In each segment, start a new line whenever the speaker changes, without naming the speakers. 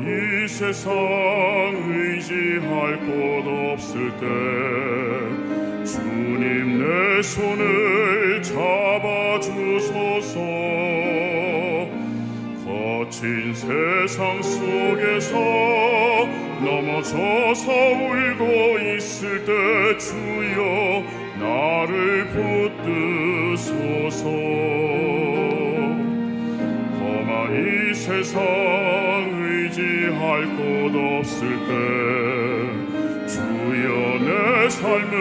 이 세상 의지할 곳 없을 때 주님 내 손을 잡아주소서. 거친 세상 속에서 넘어져서 울고 있을 때 주여 나를 붙드소서. 험한 이 세상 의지할 곳 없을 때 주여 내 삶을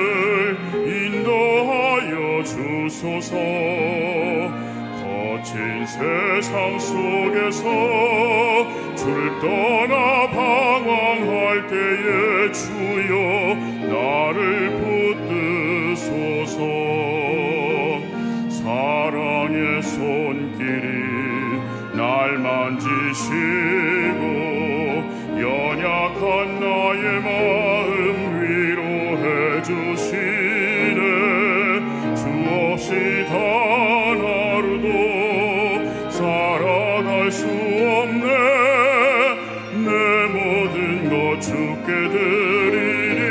인도하여 주소서. 거친 세상 속에서 주를 떠나 방황할 때에 주여 나를 붙드소서. 사랑의 손길이 날 만지시 살아갈 수 없네. 내 모든 것 주께 드리니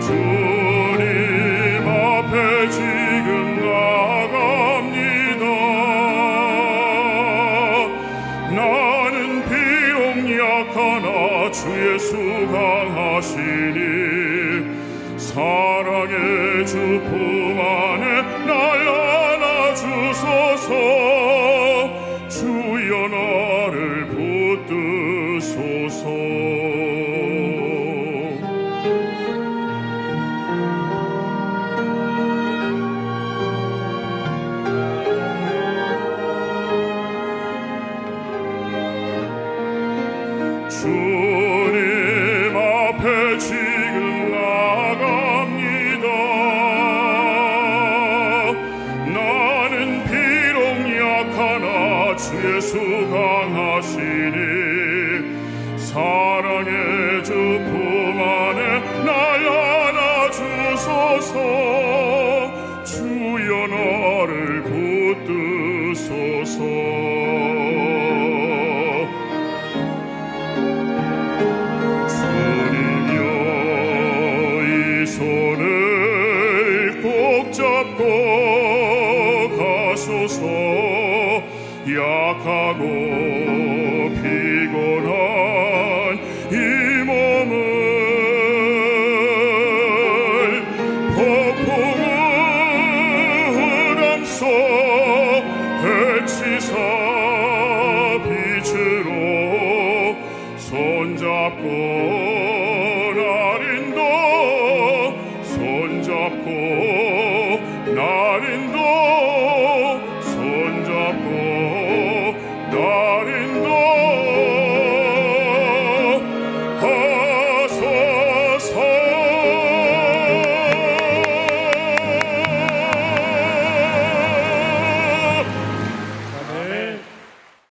주님 앞에 지금 나갑니다. 나는 비록 약하나 주 예수 강하시니 사랑의 주품 안에 날 안아주소서 예수 강하시니 사랑의 주 품 안에 날 안아주소서. 주여 나를 붙드소서. 주님여 이 손을 꼭 잡고 가소서 약하고 피곤한 이 몸을 폭풍을 감소 해치사 빛으로 손잡고 날인도 손잡고 날인도